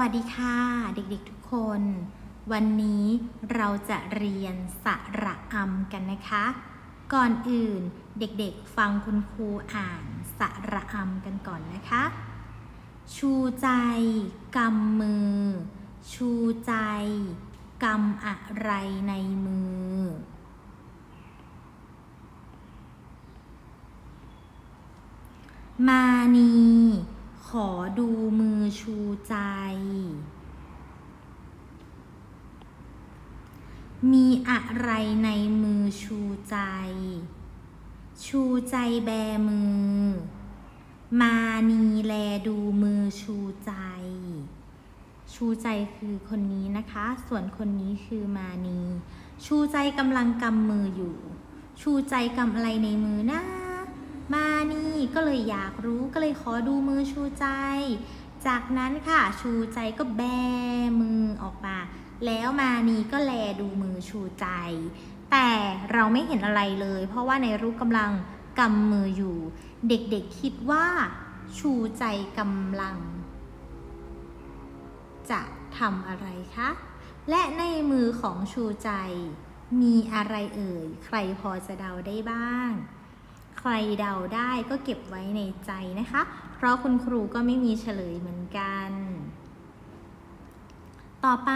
วัสดีค่ะเด็กๆทุกคน วันนี้เราจะเรียนสระอำกันนะคะ ก่อนอื่นเด็กๆฟังคุณครูอ่านสระอำกันก่อนนะคะ ชูใจกำมือ ชูใจกำอะไรในมือ มานี ขอดูมือชูใจ มีอะไรในมือชูใจ ชูใจแบมือ มานีแลดูมือชูใจ ชูใจคือคนนี้นะคะ ส่วนคนนี้คือมานี ชูใจกำลังกำมืออยู่ ชูใจกำอะไรในมือนะ มานี่ก็เลยอยากรู้ก็เลยขอดูมือชูใจ จากนั้นค่ะชูใจก็แบมือออกมา แล้วมานีก็แลดูมือชูใจ แต่เราไม่เห็นอะไรเลย เพราะว่าในรูปกำลังกำมืออยู่ เด็กๆคิดว่า ชูใจกำลัง จะทำอะไรคะ และในมือของชูใจ มีอะไรเอ่ย ใครพอจะเดาได้บ้าง รเดาได้ก็เก็บไว้ในใจนะคะ เพราะคุณครูก็ไม่มีเฉลยเหมือนกัน ต่อไป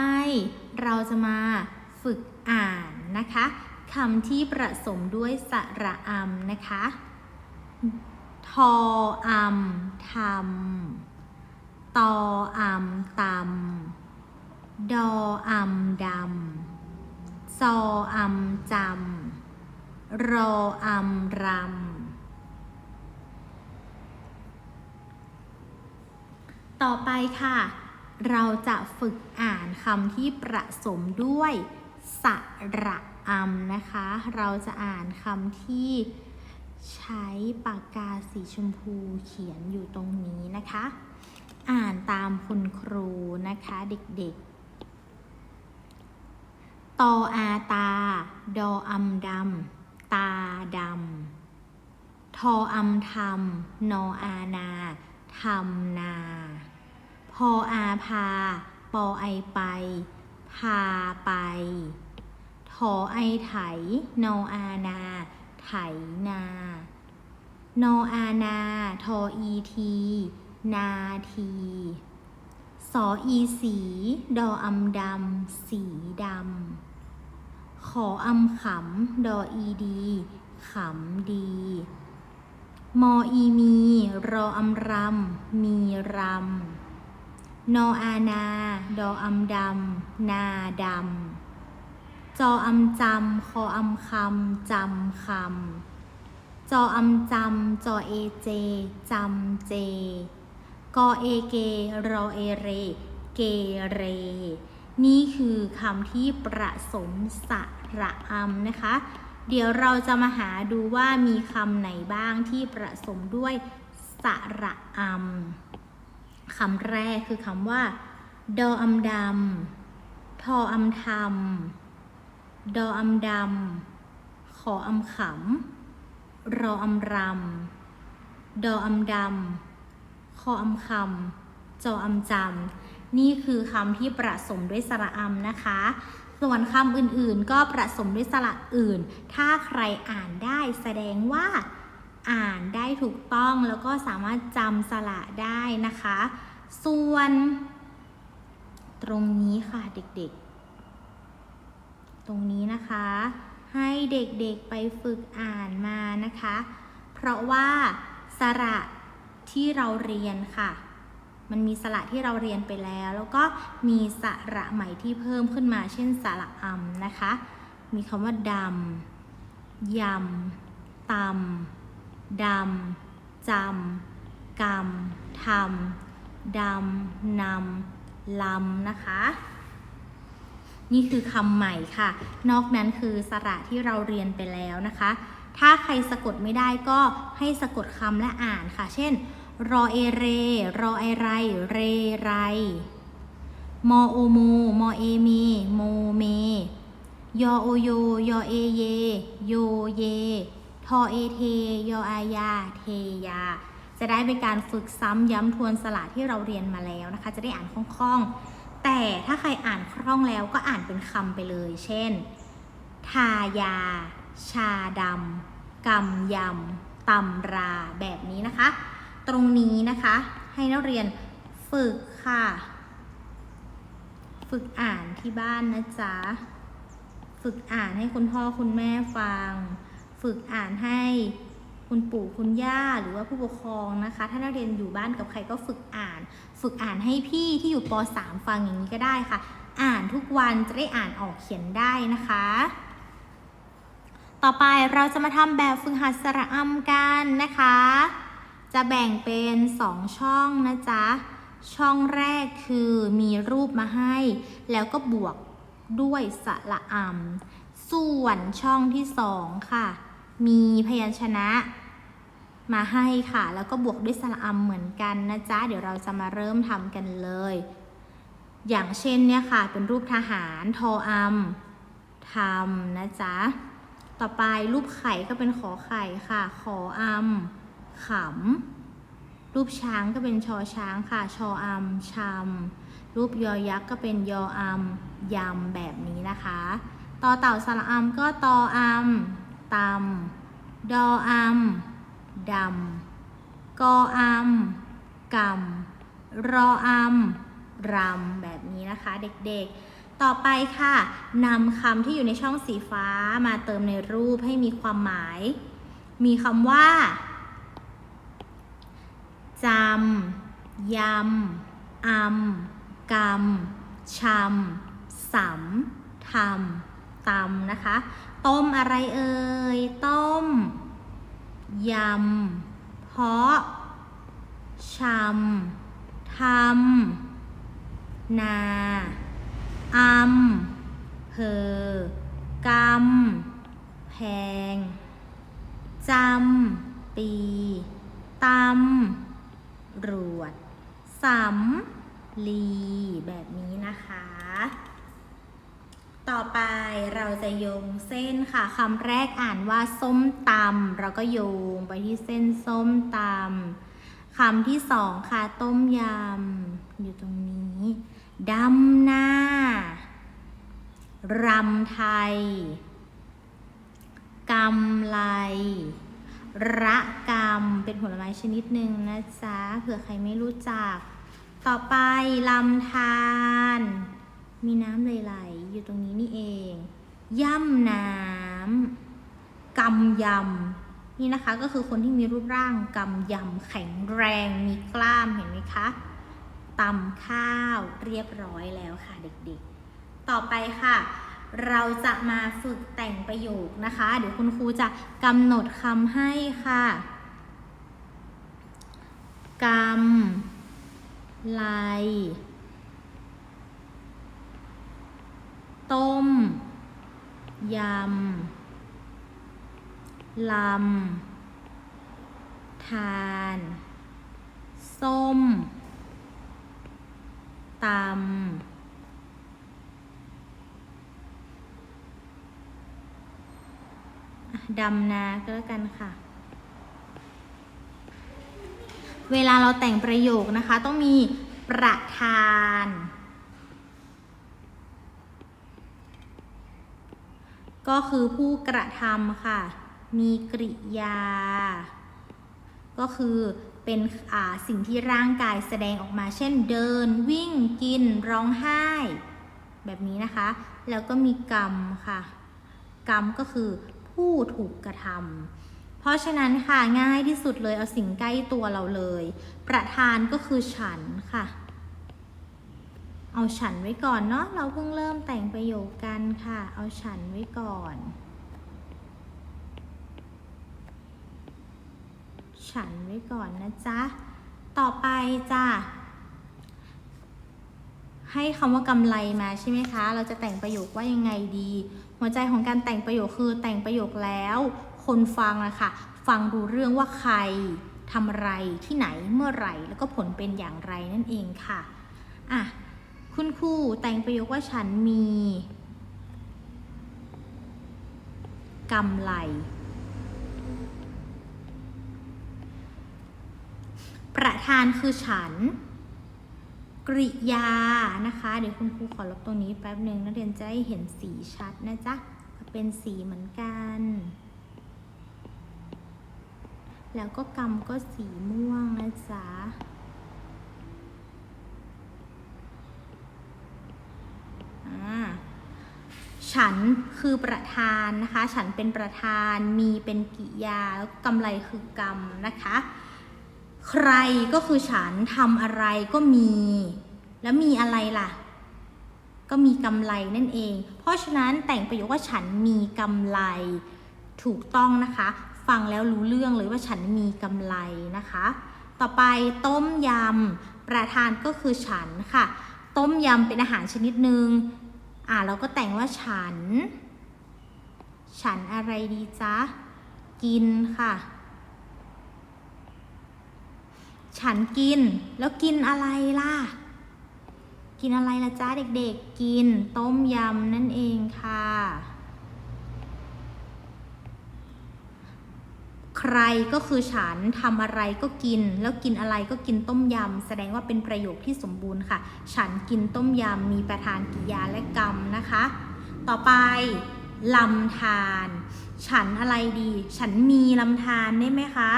เราจะมาฝึกอ่านนะคะคำที่ประสมด้วยสระอำนะคะ ทออำทำตออำตำดออำดำซออำจำรออำรำ ต่อไปค่ะ เราจะฝึกอ่านคำที่ประสมด้วยสระอำนะคะ เราจะอ่านคำที่ใช้ปากกาสีชมพูเขียนอยู่ตรงนี้นะคะ อ่านตามคุณครูนะคะเด็กๆ ตออาตา ดออำดำตาดำทออำทำนออานาทำนา พออาพา ปอไอไป พาไปทอไอไถ นออานา ไถนา นออานา ทออีที นาที สออีสี ดออำดำ สีดำ ขออำขำ ดออีดี ขำดีมออีมี รออำรำ มีรำ นออานา ดออำดำ นาดำ จออำจำ คออำคำจำคำ จออำจำ จอเอเจ จำเจ กอเอเก รอเอเร เกเร นี่คือคำที่ประสมสระอำนะคะ เดี๋ยวเราจะมาหาดูว่ามีคำไหนบ้างที่ประสมด้วยสระอำ คำแรกคือคำว่า ดออำดำทออำทำดออำดำขออำขำรออำรำดออำดำคออำคำจออำจำนี่คือคำที่ประสมด้วยสระอำนะคะ ส่วนคำอื่นๆ ก็ประสมด้วยสระอื่น ถ้าใครอ่านได้แสดงว่า อ่านได้ถูกต้องแล้วก็สามารถจำสระได้นะคะ ส่วน ตรงนี้ค่ะเด็กๆ ตรงนี้นะคะ ให้เด็กๆไปฝึกอ่านมานะคะ เพราะว่าสระที่เราเรียนค่ะ มันมีสระที่เราเรียนไปแล้ว แล้วก็มีสระใหม่ที่เพิ่มขึ้นมา เช่นสระอำนะคะ มีคำว่าดำยำตำ ดำจำกำทำดำนำลำนะคะ นี่คือคำใหม่ค่ะ นอกนั้นคือสระที่เราเรียนไปแล้วนะคะ ถ้าใครสะกดไม่ได้ก็ให้สะกดคำและอ่านค่ะ เช่น รอเอเร รอไอไร เรไร มอโอโม มอเอเม โมเม ยอโอโย ยอเอเย โยเย ทอเอเทยออายา เทยา จะได้เป็นการฝึกซ้ำย้ำทวนสระที่เราเรียนมาแล้วนะคะ จะได้อ่านคล่องๆ แต่ถ้าใครอ่านคล่องแล้วก็อ่านเป็นคำไปเลย เช่น ทายา ชาดำกำยำตำราแบบนี้นะคะ ตรงนี้นะคะ ให้นักเรียนฝึกค่ะ ฝึกอ่านที่บ้านนะจ๊ะ ฝึกอ่านให้คุณพ่อคุณแม่ฟัง ฝึกอ่านให้คุณปู่คุณย่าหรือว่าผู้ปกครองนะคะ ถ้านักเรียนอยู่บ้านกับใครก็ฝึกอ่าน ฝึกอ่านให้พี่ที่อยู่ป .3 ฟังอย่างนี้ก็ได้ค่ะ อ่านทุกวันจะได้อ่านออกเขียนได้นะคะ ต่อไปเราจะมาทำแบบฝึกหัดสระอำกันนะคะ จะแบ่งเป็น 2 ช่องนะจ๊ะ ช่องแรกคือมีรูปมาให้ แล้วก็บวกด้วยสระอำส่วนช่องที่ 2 ค่ะ มีพยัญชนะมาให้ค่ะ แล้วก็บวกด้วยสระอำเหมือนกันนะจ๊ะ เดี๋ยวเราจะมาเริ่มทำกันเลย อย่างเช่นเนี่ยค่ะ เป็นรูปทหารทออำทำนะจ๊ะ ต่อไปรูปไข่ก็เป็นขอไข่ค่ะ ขออำขำ รูปช้างก็เป็นชอช้างค่ะ ชออำชำ รูปยอยักษ์ก็เป็นยออำยำแบบนี้นะคะ ต่อเต่าสระอำก็ตออำ ตำดออำดำกออำกำรออำรำแบบนี้นะคะเด็กๆ ต่อไปค่ะนำคำที่อยู่ในช่องสีฟ้ามาเติมในรูปให้มีความหมาย มีคำว่าจำยำอำกำชำสำทำ ตำนะคะ ต้มอะไรเอ่ย ต้ม ยำ เพาะชำทำนาอำเพอกำแพงจำปีตำรวดสำลีแบบนี้นะคะ ต่อไปเราจะโยงเส้นค่ะคำแรกอ่านว่าส้มตำเราก็โยงไปที่เส้นส้มตำคำที่สองค่ะต้มยำอยู่ตรงนี้ดำหน้ารำไทยกำไลระกรรมเป็นผลไม้ชนิดหนึ่งนะจ๊ะเผื่อใครไม่รู้จัก ต่อไปลำธาร มีน้ำไหลๆอยู่ตรงนี้นี่เอง ย่ำน้ำกำยำนี่นะคะก็คือคนที่มีรูปร่างกำยำแข็งแรงมีกล้ามเห็นไหมคะตำข้าวเรียบร้อยแล้วค่ะเด็กๆ ต่อไปค่ะ เราจะมาฝึกแต่งประโยคนะคะ เดี๋ยวคุณครูจะกำหนดคำให้ค่ะกำไล ต้ม ยำ ลำ ทาน ส้ม ตำดำนาก็แล้วกันค่ะ เวลาเราแต่งประโยคนะคะ ต้องมีประธาน ก็คือผู้กระทำค่ะ มีกริยา ก็คือเป็นสิ่งที่ร่างกายแสดงออกมา เช่นเดิน วิ่งกิน ร้องไห้ แบบนี้นะคะ แล้วก็มีกรรมค่ะ กรรมก็คือผู้ถูกกระทำเพราะฉะนั้นค่ะง่ายที่สุดเลยเอาสิ่งใกล้ตัวเราเลย ประธานก็คือฉันค่ะ เอาฉันไว้ก่อนเนาะเราเพิ่งเริ่มแต่งประโยคกันค่ะ เอาฉันไว้ก่อน ฉันไว้ก่อนนะจ๊ะ ต่อไปจ้ะให้คำว่ากำไรมาใช่ไหมคะ เราจะแต่งประโยคว่ายังไงดี หัวใจของการแต่งประโยคคือแต่งประโยคแล้ว คนฟังนะคะฟังรู้เรื่องว่าใครทำอะไรที่ไหนเมื่อไหร่ แล้วก็ผลเป็นอย่างไรนั่นเองค่ะอะ คุณครูแต่งประโยคว่าฉันมีกำไร ประธานคือฉัน กริยานะคะ เดี๋ยวคุณครูขอลบตรงนี้แป๊บหนึ่งนักเรียนจะได้เห็นสีชัดนะจ๊ะเป็นสีเหมือนกัน แล้วก็กรรมก็สีม่วงนะจ๊ะ อ่า ฉันคือประธานนะคะ ฉันเป็นประธาน มีเป็นกิยาแล้วกำไรคือกรรมนะคะ ใครก็คือฉันทำอะไรก็มี แล้วมีอะไรล่ะ ก็มีกำไรนั่นเอง เพราะฉะนั้นแต่งประโยคว่าฉันมีกำไรถูกต้องนะคะ ฟังแล้วรู้เรื่องเลยว่าฉันมีกำไรนะคะ ต่อไปต้มยำประธานก็คือฉันค่ะ ต้มยำเป็นอาหารชนิดหนึ่ง อ่าเราก็แต่งว่าฉัน ฉันอะไรดีจ๊ะ กินค่ะ ฉันกิน แล้วกินอะไรล่ะ กินอะไรล่ะจ้าเด็กๆ กินต้มยำนั่นเองค่ะ ใครก็คือฉันทำอะไรก็กิน แล้วกินอะไรก็กินต้มยำแสดงว่าเป็นประโยคที่สมบูรณ์ค่ะ ฉันกินต้มยำมีประธานกิยาและกรรมนะคะ ต่อไปลำธารฉันอะไรดี ฉันมีลำธารได้ไหมคะ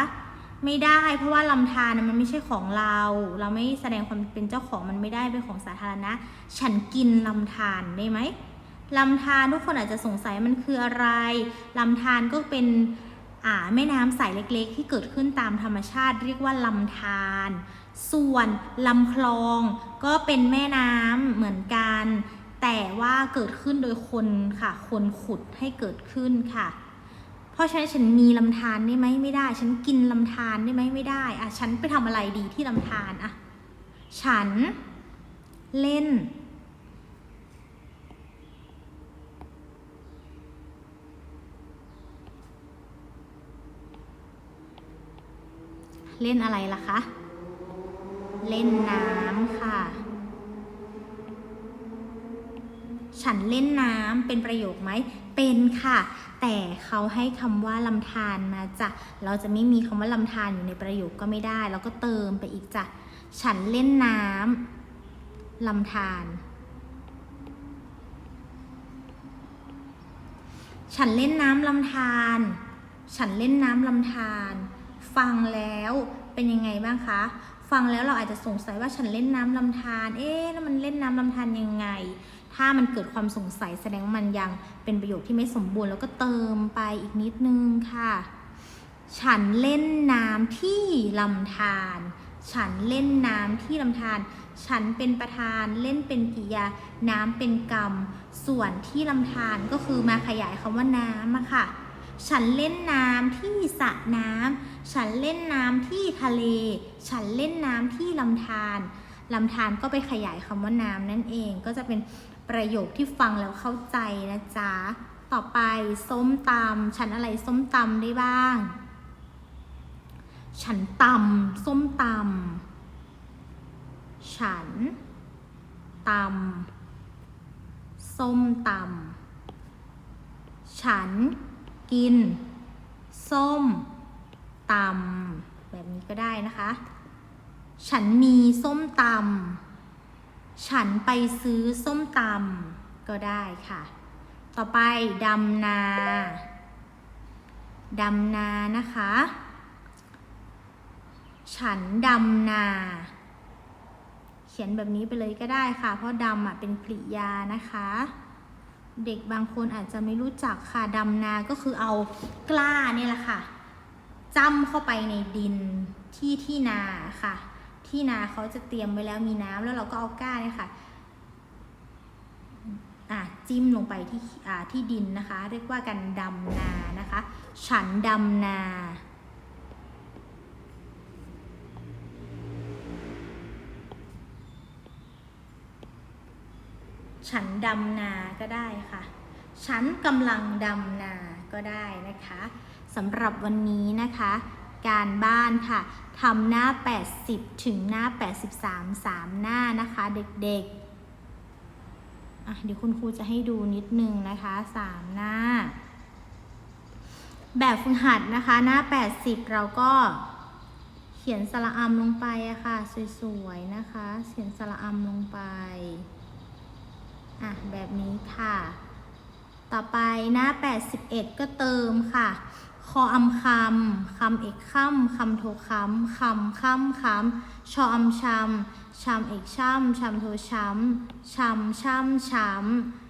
ไม่ได้เพราะว่าลำธานมันไม่ใช่ของเรา เราไม่แสดงความเป็นเจ้าของมันไม่ได้เป็นของสาธารณะ ฉันกินลำธารได้ไหมลำธารทุกคนอาจจะสงสัยมันคืออะไรลำธารก็เป็น แม่น้ำใสเล็กๆ ที่เกิดขึ้นตามธรรมชาติ เรียกว่าลำธาร ส่วนลำคลองก็เป็นแม่น้ำเหมือนกัน แต่ว่าเกิดขึ้นโดยคนค่ะ คนขุดให้เกิดขึ้นค่ะ เพราะฉะนั้นฉันมีลำธารได้ไหมไม่ได้ ฉันกินลำธารได้ไหมไม่ได้อะฉันไปทำอะไรดีที่ลำธารอะฉันเล่น เล่นอะไรล่ะคะ เล่นน้ำค่ะ ฉันเล่นน้ำเป็นประโยคไหม เป็นค่ะ แต่เขาให้คำว่าลำธารมาจ้ะ เราจะไม่มีคำว่าลำธารอยู่ในประโยคก็ไม่ได้ เราก็เติมไปอีกจ้ะ ฉันเล่นน้ำลำธารฉันเล่นน้ำลำธาร ฉันเล่นน้ำลำธาร ฟังแล้วเป็นยังไงบ้างคะ ฟังแล้วเราอาจจะสงสัยว่าฉันเล่นน้ำลำธารเอ๊ะแล้วมันเล่นน้ำลำธารยังไง ถ้ามันเกิดความสงสัยแสดงว่ามันยังเป็นประโยคที่ไม่สมบูรณ์ แล้วก็เติมไปอีกนิดนึงค่ะ ฉันเล่นน้ำที่ลำธารฉันเล่นน้ำที่ลำธารฉันเป็นประธานเล่นเป็นกิยา น้ำเป็นกรรม ส่วนที่ลำธารก็คือมาขยายคำว่าน้ำอะค่ะ ฉันเล่นน้ำที่สระน้ำ ฉันเล่นน้ำที่ทะเล ฉันเล่นน้ำที่ลำธารลำธารก็ไปขยายคำว่าน้ำนั่นเอง ก็จะเป็นประโยคที่ฟังแล้วเข้าใจนะจ๊ะ ต่อไปส้มตำฉันอะไรส้มตำได้บ้าง ฉันตำส้มตำฉันตำส้มตำฉัน กิน ส้มตำแบบนี้ก็ได้นะคะ ฉันมีส้มตำฉันไปซื้อส้มตำก็ได้ค่ะ ต่อไปดำนาดำนานะคะ ฉันดำนา เขียนแบบนี้ไปเลยก็ได้ค่ะ เพราะดำอะเป็นกริยานะคะ เด็กบางคนอาจจะไม่รู้จักค่ะดำนาก็คือเอากล้าเนี่ยแหละค่ะจ้ำเข้าไปในดินที่ที่นาค่ะ ที่นาเขาจะเตรียมไว้แล้วมีน้ำแล้วเราก็เอากล้าเนี่ยค่ะอะจิ้มลงไปที่อ่าที่ดินนะคะ เรียกว่ากันดำนานะคะ ฉันดำนา ฉันดำนาก็ได้ค่ะ ฉันกำลังดำนาก็ได้นะคะสำหรับวันนี้นะคะ การบ้านค่ะทำหน้า 80 ถึงหน้า 83 3 หน้านะคะ เด็กๆอะเดี๋ยวคุณครูจะให้ดูนิดนึงนะคะ 3 หน้า แบบฝึกหัดนะคะ หน้า 80 เราก็เขียนสระอำลงไปอะค่ะ สวยๆนะคะ เขียนสระอำลงไป อะแบบนี้ค่ะ ต่อไปหน้า 81 ก็เติมค่ะ คออำคำคำเอกค่ำคำโทคำคำค่ำคำชออำชำชำเอกช่ำชำโทช้ำชำช่ำช้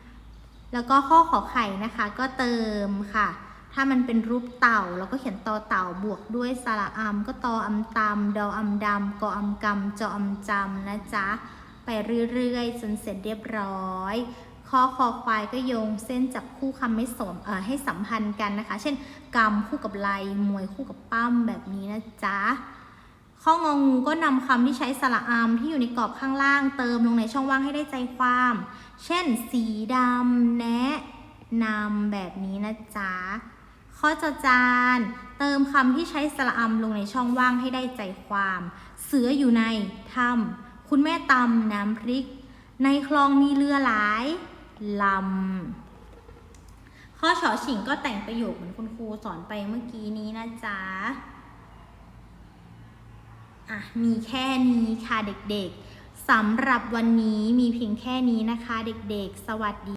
ำแล้วก็ข้อขอไข่นะคะก็เติมค่ะถ้ามันเป็นรูปเต่าเราก็เขียนตอเต่าบวกด้วยสระอำก็ตออำตำดออำดำกออำกำจออำจำนะจ๊ะ ไปเรื่อยๆ จนเสร็จเรียบร้อยข้อคอควายก็โยงเส้นจับคู่คำไม่สมเอ่อให้สัมพันธ์กันนะคะ เช่นกำคู่กับไลมวยคู่กับปั้มแบบนี้นะจ๊ะข้ององูก็นำคำที่ใช้สระอามที่อยู่ในกรอบข้างล่าง เติมลงในช่องว่างให้ได้ใจความ เช่น สีดำแนะนำแบบนี้นะจ๊ะข้อจจานเติมคำที่ใช้สระอำลงในช่องว่างให้ได้ใจความ เสืออยู่ในถ้ำ คุณแม่ตำน้ำพริก ในคลองมีเรือหลายลำข้อฉอฉิงก็แต่งประโยคเหมือนคุณครูสอนไปเมื่อกี้นี้นะจ๊ะอะมีแค่นี้ค่ะเด็กๆสำหรับวันนี้มีเพียงแค่นี้นะคะ เด็กๆ สวัสดี